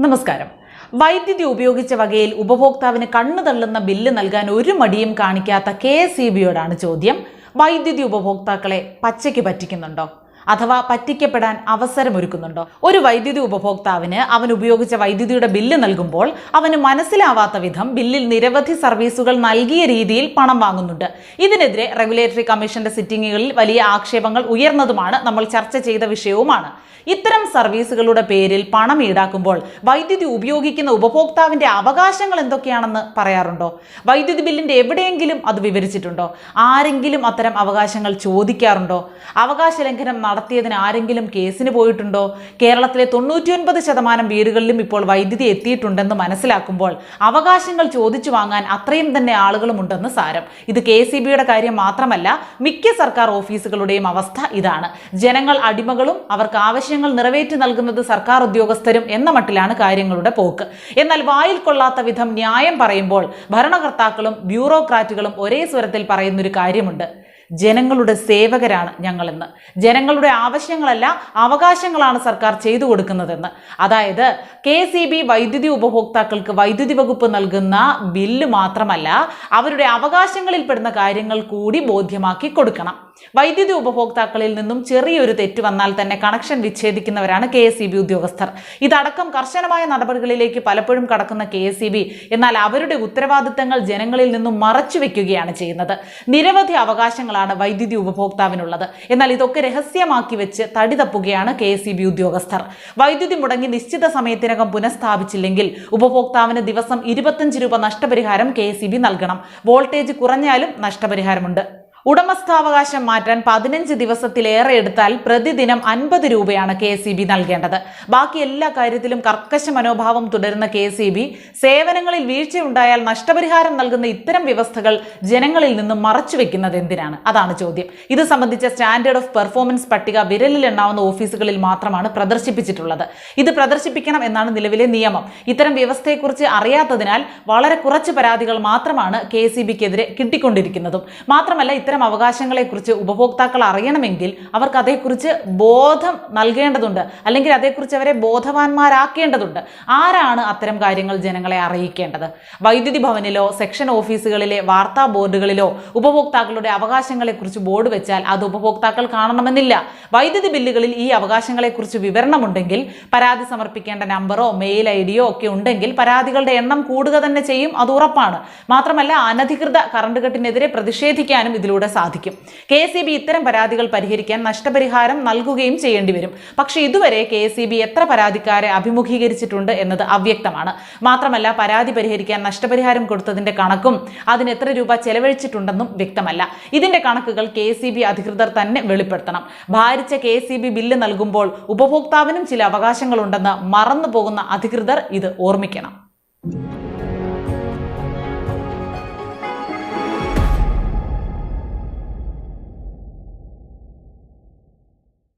നമസ്കാരം. വൈദ്യുതി ഉപയോഗിച്ച വകയിൽ ഉപഭോക്താവിന് കണ്ണു തള്ളുന്ന ബില്ല് നൽകാൻ ഒരു മടിയും കാണിക്കാത്ത കെ എസ് ചോദ്യം. വൈദ്യുതി ഉപഭോക്താക്കളെ പച്ചയ്ക്ക് പറ്റിക്കുന്നുണ്ടോ? അഥവാ പറ്റിക്കപ്പെടാൻ അവസരമൊരുക്കുന്നുണ്ടോ? ഒരു വൈദ്യുതി ഉപഭോക്താവിന് അവൻ ഉപയോഗിച്ച വൈദ്യുതിയുടെ ബില്ല് നൽകുമ്പോൾ അവന് മനസ്സിലാവാത്ത വിധം ബില്ലിൽ നിരവധി സർവീസുകൾ നൽകിയ രീതിയിൽ പണം വാങ്ങുന്നുണ്ട്. ഇതിനെതിരെ റെഗുലേറ്ററി കമ്മീഷന്റെ സിറ്റിംഗുകളിൽ വലിയ ആക്ഷേപങ്ങൾ ഉയർന്നതുമാണ് നമ്മൾ ചർച്ച ചെയ്ത വിഷയവുമാണ്. ഇത്തരം സർവീസുകളുടെ പേരിൽ പണം ഈടാക്കുമ്പോൾ വൈദ്യുതി ഉപയോഗിക്കുന്ന ഉപഭോക്താവിന്റെ അവകാശങ്ങൾ എന്തൊക്കെയാണെന്ന് പറയാറുണ്ടോ? വൈദ്യുതി ബില്ലിന്റെ എവിടെയെങ്കിലും അത് വിവരിച്ചിട്ടുണ്ടോ? ആരെങ്കിലും അത്തരം അവകാശങ്ങൾ ചോദിക്കാറുണ്ടോ? അവകാശ ലംഘനം നടത്തിയതിന് ആരെങ്കിലും കേസിന് പോയിട്ടുണ്ടോ? കേരളത്തിലെ തൊണ്ണൂറ്റിയൊൻപത് ശതമാനം വീടുകളിലും ഇപ്പോൾ വൈദ്യുതി എത്തിയിട്ടുണ്ടെന്ന് മനസ്സിലാക്കുമ്പോൾ അവകാശങ്ങൾ ചോദിച്ചു വാങ്ങാൻ അത്രയും തന്നെ ആളുകളും ഉണ്ടെന്ന് സാരം. ഇത് കെ സി ബിയുടെ കാര്യം മാത്രമല്ല മിക്ക സർക്കാർ ഓഫീസുകളുടെയും അവസ്ഥ ഇതാണ്. ജനങ്ങൾ അടിമകളും അവർക്ക് ആവശ്യങ്ങൾ നിറവേറ്റി നൽകുന്നത് സർക്കാർ ഉദ്യോഗസ്ഥരും എന്ന മട്ടിലാണ് കാര്യങ്ങളുടെ പോക്ക്. എന്നാൽ വായിൽ കൊള്ളാത്ത വിധം ന്യായം പറയുമ്പോൾ ഭരണകർത്താക്കളും ബ്യൂറോക്രാറ്റുകളും ഒരേ സ്വരത്തിൽ പറയുന്നൊരു കാര്യമുണ്ട്. ജനങ്ങളുടെ സേവകരാണ് ഞങ്ങളെന്ന്. ജനങ്ങളുടെ ആവശ്യങ്ങളല്ല അവകാശങ്ങളാണ് സർക്കാർ ചെയ്തു കൊടുക്കുന്നതെന്ന്. അതായത് കെ സി ബി വൈദ്യുതി ഉപഭോക്താക്കൾക്ക് വൈദ്യുതി വകുപ്പ് നൽകുന്ന ബില്ല് മാത്രമല്ല അവരുടെ അവകാശങ്ങളിൽ പെടുന്ന കാര്യങ്ങൾ കൂടി ബോധ്യമാക്കി കൊടുക്കണം. വൈദ്യുതി ഉപഭോക്താക്കളിൽ നിന്നും ചെറിയൊരു തെറ്റ് വന്നാൽ തന്നെ കണക്ഷൻ വിച്ഛേദിക്കുന്നവരാണ് കെ എസ് ഉദ്യോഗസ്ഥർ. ഇതടക്കം കർശനമായ നടപടികളിലേക്ക് പലപ്പോഴും കടക്കുന്ന കെ എസ് എന്നാൽ അവരുടെ ഉത്തരവാദിത്തങ്ങൾ ജനങ്ങളിൽ നിന്നും മറച്ചു വെക്കുകയാണ് ചെയ്യുന്നത്. നിരവധി അവകാശങ്ങളാണ് വൈദ്യുതി ഉപഭോക്താവിനുള്ളത്. എന്നാൽ ഇതൊക്കെ രഹസ്യമാക്കി വെച്ച് തടി തപ്പുകയാണ് കെ എസ് ഉദ്യോഗസ്ഥർ. വൈദ്യുതി മുടങ്ങി നിശ്ചിത സമയത്തിനകം പുനഃസ്ഥാപിച്ചില്ലെങ്കിൽ ഉപഭോക്താവിന് ദിവസം ഇരുപത്തഞ്ച് രൂപ നഷ്ടപരിഹാരം കെ നൽകണം. വോൾട്ടേജ് കുറഞ്ഞാലും നഷ്ടപരിഹാരമുണ്ട്. ഉടമസ്ഥാവകാശം മാറ്റാൻ പതിനഞ്ച് ദിവസത്തിലേറെ എടുത്താൽ പ്രതിദിനം അൻപത് രൂപയാണ് കെ സി ബി നൽകേണ്ടത്. ബാക്കി എല്ലാ കാര്യത്തിലും കർക്കശ മനോഭാവം തുടരുന്ന കെ സി ബി സേവനങ്ങളിൽ വീഴ്ചയുണ്ടായാൽ നഷ്ടപരിഹാരം നൽകുന്ന ഇത്തരം വ്യവസ്ഥകൾ ജനങ്ങളിൽ നിന്നും മറച്ചു വെക്കുന്നത് എന്തിനാണ്? അതാണ് ചോദ്യം. ഇത് സംബന്ധിച്ച സ്റ്റാൻഡേർഡ് ഓഫ് പെർഫോമൻസ് പട്ടിക വിരലിൽ എണ്ണാവുന്ന ഓഫീസുകളിൽ മാത്രമാണ് പ്രദർശിപ്പിച്ചിട്ടുള്ളത്. ഇത് പ്രദർശിപ്പിക്കണം എന്നാണ് നിലവിലെ നിയമം. ഇത്തരം വ്യവസ്ഥയെക്കുറിച്ച് അറിയാത്തതിനാൽ വളരെ കുറച്ച് പരാതികൾ മാത്രമാണ് കെ സി ബിക്കെതിരെ കിട്ടിക്കൊണ്ടിരിക്കുന്നതും. മാത്രമല്ല ഇത്തരം അവകാശങ്ങളെക്കുറിച്ച് ഉപഭോക്താക്കൾ അറിയണമെങ്കിൽ അവർക്ക് അതേക്കുറിച്ച് ബോധം നൽകേണ്ടതുണ്ട്. അല്ലെങ്കിൽ അതേക്കുറിച്ച് അവരെ ബോധവാന്മാരാക്കേണ്ടതുണ്ട്. ആരാണ് അത്തരം കാര്യങ്ങൾ ജനങ്ങളെ അറിയിക്കേണ്ടത്? വൈദ്യുതി ഭവനിലോ സെക്ഷൻ ഓഫീസുകളിലെ വാർത്താ ബോർഡുകളിലോ ഉപഭോക്താക്കളുടെ അവകാശങ്ങളെക്കുറിച്ച് ബോർഡ് വെച്ചാൽ അത് ഉപഭോക്താക്കൾ കാണണമെന്നില്ല. വൈദ്യുതി ബില്ലുകളിൽ ഈ അവകാശങ്ങളെക്കുറിച്ച് വിവരണമുണ്ടെങ്കിൽ പരാതി സമർപ്പിക്കേണ്ട നമ്പറോ മെയിൽ ഐ ഡിയോ ഒക്കെ ഉണ്ടെങ്കിൽ പരാതികളുടെ എണ്ണം കൂടുക തന്നെ ചെയ്യും. അത് ഉറപ്പാണ്. മാത്രമല്ല അനധികൃത കറണ്ട് കട്ടിനെതിരെ പ്രതിഷേധിക്കാനും ഇതിലൂടെ സാധിക്കും. കെ എസ് ഇത്തരം പരാതികൾ പരിഹരിക്കാൻ നഷ്ടപരിഹാരം നൽകുകയും ചെയ്യേണ്ടി വരും. പക്ഷേ ഇതുവരെ കെ എസ് എത്ര പരാതിക്കാരെ അഭിമുഖീകരിച്ചിട്ടുണ്ട് എന്നത് അവ്യക്തമാണ്. മാത്രമല്ല പരാതി പരിഹരിക്കാൻ നഷ്ടപരിഹാരം കൊടുത്തതിന്റെ കണക്കും അതിന് എത്ര രൂപ ചെലവഴിച്ചിട്ടുണ്ടെന്നും വ്യക്തമല്ല. ഇതിന്റെ കണക്കുകൾ കെ അധികൃതർ തന്നെ വെളിപ്പെടുത്തണം. ഭാരിച്ച കെ ബില്ല് നൽകുമ്പോൾ ഉപഭോക്താവിനും ചില അവകാശങ്ങളുണ്ടെന്ന് മറന്നു പോകുന്ന അധികൃതർ ഇത് ഓർമ്മിക്കണം.